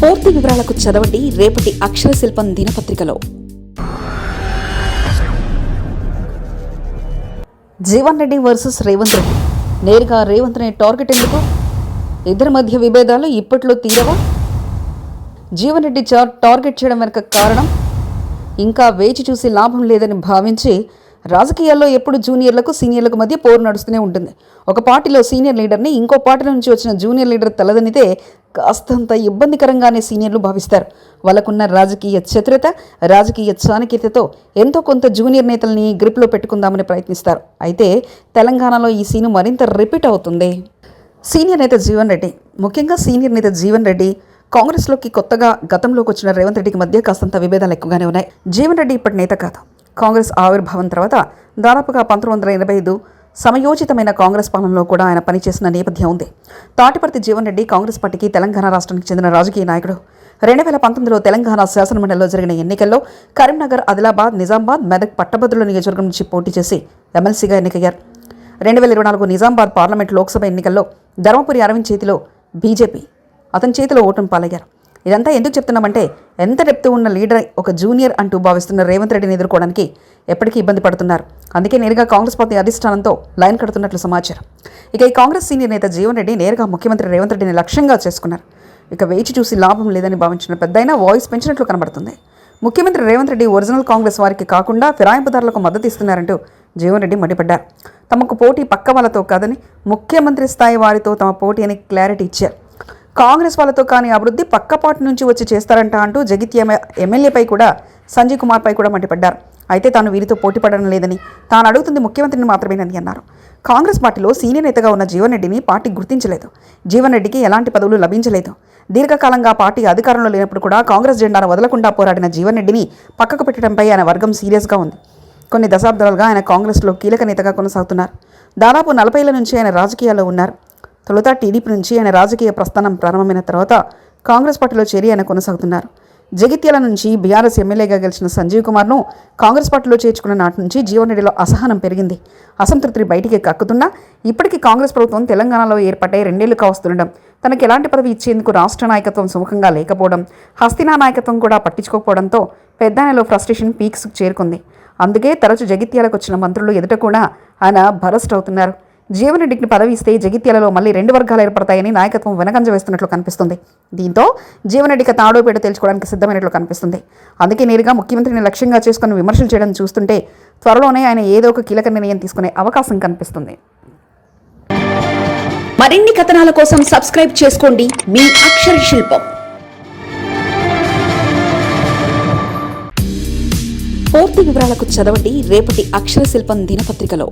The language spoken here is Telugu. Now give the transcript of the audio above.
పూర్తి వివరాలకు చదవండి రేపటి అక్షర శిల్పం దినపత్రికలో. జీవన్ రెడ్డి వర్సెస్ రేవంత్ రెడ్డి. నేరుగా రేవంత్ రెడ్డి టార్గెట్ ఎందుకు? ఇద్దరి మధ్య విభేదాలు ఇప్పట్లో తీరవా? జీవన్ రెడ్డి టార్గెట్ చేయడం వెనుక కారణం? ఇంకా వేచి చూసి లాభం లేదని భావించి రాజకీయాల్లో ఎప్పుడు జూనియర్లకు సీనియర్లకు మధ్య పోరు నడుస్తూనే ఉంటుంది. ఒక పార్టీలో సీనియర్ లీడర్ని ఇంకో పార్టీ నుంచి వచ్చిన జూనియర్ లీడర్ తలదనితే కాస్తంత ఇబ్బందికరంగానే సీనియర్లు భావిస్తారు. వాళ్ళకున్న రాజకీయ చతురత రాజకీయ చాణక్యతతో ఎంతో కొంత జూనియర్ నేతల్ని గ్రిప్లో పెట్టుకుందామని ప్రయత్నిస్తారు. అయితే తెలంగాణలో ఈ సీను మరింత రిపీట్ అవుతుంది. సీనియర్ నేత జీవన్ రెడ్డి ముఖ్యంగా సీనియర్ నేత జీవన్ రెడ్డి కాంగ్రెస్లోకి కొత్తగా గతంలోకి వచ్చిన రేవంత్ రెడ్డికి మధ్య కాస్తంత విభేదాలు ఎక్కువగానే ఉన్నాయి. జీవన్ రెడ్డి ఇప్పటి నేత కాదు. కాంగ్రెస్ ఆవిర్భావం తర్వాత దాదాపుగా పంతొమ్మిది వందల ఎనభై ఐదు సమయోచితమైన కాంగ్రెస్ పాలనలో కూడా ఆయన పనిచేసిన నేపథ్యం ఉంది. తాటిపర్తి జీవన్ రెడ్డి కాంగ్రెస్ పార్టీకి తెలంగాణ రాష్ట్రానికి చెందిన రాజకీయ నాయకుడు. రెండు వేల పంతొమ్మిదిలో తెలంగాణ శాసనమండలిలో జరిగిన ఎన్నికల్లో కరీంనగర్ ఆదిలాబాద్ నిజామాబాద్ మెదక్ పట్టభద్రుల నియోజకవర్గం నుంచి పోటీ చేసి ఎమ్మెల్సీగా ఎన్నికయ్యారు. రెండు వేల ఇరవై నాలుగు నిజామాబాద్ పార్లమెంట్ లోక్సభ ఎన్నికల్లో ధర్మపురి అరవింద్ చేతిలో బీజేపీ అతని చేతిలో ఓటమి పాలయ్యారు. ఇదంతా ఎందుకు చెప్తున్నామంటే ఎంత డెప్త్ ఉన్న లీడర్ ఒక జూనియర్ అంటూ భావిస్తున్న రేవంత్ రెడ్డిని ఎదుర్కోవడానికి ఎప్పటికీ ఇబ్బంది పడుతున్నారు. అందుకే నేరుగా కాంగ్రెస్ పార్టీ అధిష్టానంతో లైన్ కడుతున్నట్లు సమాచారం. ఇక ఈ కాంగ్రెస్ సీనియర్ నేత జీవన్ రెడ్డి నేరుగా ముఖ్యమంత్రి రేవంత్ రెడ్డిని లక్ష్యంగా చేసుకున్నారు. ఇక వేచి చూసి లాభం లేదని భావించిన పెద్దయినా వాయిస్ పెంచినట్లు కనబడుతుంది. ముఖ్యమంత్రి రేవంత్ రెడ్డి ఒరిజినల్ కాంగ్రెస్ వారికి కాకుండా ఫిరాయింపుదారులకు మద్దతు ఇస్తున్నారంటూ జీవన్ రెడ్డి మండిపడ్డారు. తమకు పోటీ పక్క వాళ్ళతో కాదని ముఖ్యమంత్రి స్థాయి వారితో తమ పోటీ అని క్లారిటీ ఇచ్చారు. కాంగ్రెస్ వాళ్ళతో కానీ అభివృద్ధి పక్కపాటు నుంచి వచ్చి చేస్తారంట అంటూ జగిత్య ఎమ్మెల్యేపై కూడా సంజయ్ కుమార్పై కూడా మండిపడ్డారు. అయితే తాను వీరితో పోటీ పడడం లేదని తాను అడుగుతుంది ముఖ్యమంత్రిని మాత్రమేనని అన్నారు. కాంగ్రెస్ పార్టీలో సీనియర్ నేతగా ఉన్న జీవన్ రెడ్డిని పార్టీ గుర్తించలేదు. జీవన్ రెడ్డికి ఎలాంటి పదవులు లభించలేదు. దీర్ఘకాలంగా పార్టీ అధికారంలో లేనప్పుడు కూడా కాంగ్రెస్ జెండాను వదలకుండా పోరాడిన జీవన్ రెడ్డిని పక్కకు పెట్టడంపై ఆయన వర్గం సీరియస్గా ఉంది. కొన్ని దశాబ్దాలుగా ఆయన కాంగ్రెస్లో కీలక నేతగా కొనసాగుతున్నారు. దాదాపు నలభైల నుంచి ఆయన రాజకీయాల్లో ఉన్నారు. తొలుత టీడీపీ నుంచి ఆయన రాజకీయ ప్రస్థానం ప్రారంభమైన తర్వాత కాంగ్రెస్ పార్టీలో చేరి ఆయన కొనసాగుతున్నారు. జగిత్యాల నుంచి బీఆర్ఎస్ ఎమ్మెల్యేగా గెలిచిన సంజీవ్ కుమార్ను కాంగ్రెస్ పార్టీలో చేర్చుకున్న నాటి నుంచి జీవనడిలో అసహనం పెరిగింది. అసంతృప్తి బయటికి కక్కుతున్నా ఇప్పటికీ కాంగ్రెస్ ప్రభుత్వం తెలంగాణలో ఏర్పడే రెండేళ్ళు కావస్తుండడం తనకు ఎలాంటి పదవి ఇచ్చేందుకు రాష్ట్ర నాయకత్వం సుముఖంగా లేకపోవడం హస్తినా నాయకత్వం కూడా పట్టించుకోకపోవడంతో పెద్దాయనలో ఫ్రస్ట్రేషన్ పీక్స్కు చేరుకుంది. అందుకే తరచు జగిత్యాలకు వచ్చిన మంత్రులు ఎదుట కూడా ఆయన భరస్ట్ అవుతున్నారు. జీవన్ రెడ్డికి పదవి ఇస్తే జగిత్యాలలో మళ్ళీ రెండు వర్గాలు ఏర్పడతాయని నాయకత్వం వెనకంజ వేస్తున్నట్లు కనిపిస్తుంది. దీంతో జీవన్ రెడ్డికి తాడోపేట తేల్చుకోవడానికి సిద్ధమైనట్లు కనిపిస్తుంది. అందుకే నేరుగా ముఖ్యమంత్రిని లక్ష్యంగా చేసుకుని విమర్శలు చేయడం చూస్తుంటే త్వరలోనే ఆయన ఏదో ఒక కీలక నిర్ణయం తీసుకునే అవకాశం కనిపిస్తుంది. మరిన్ని కథనాల కోసం సబ్స్క్రైబ్ చేసుకోండి. మీ అక్షర శిల్పం. పూర్తి వివరాలకు చదవండి. రేపటి అక్షర శిల్పం దినపత్రికలో.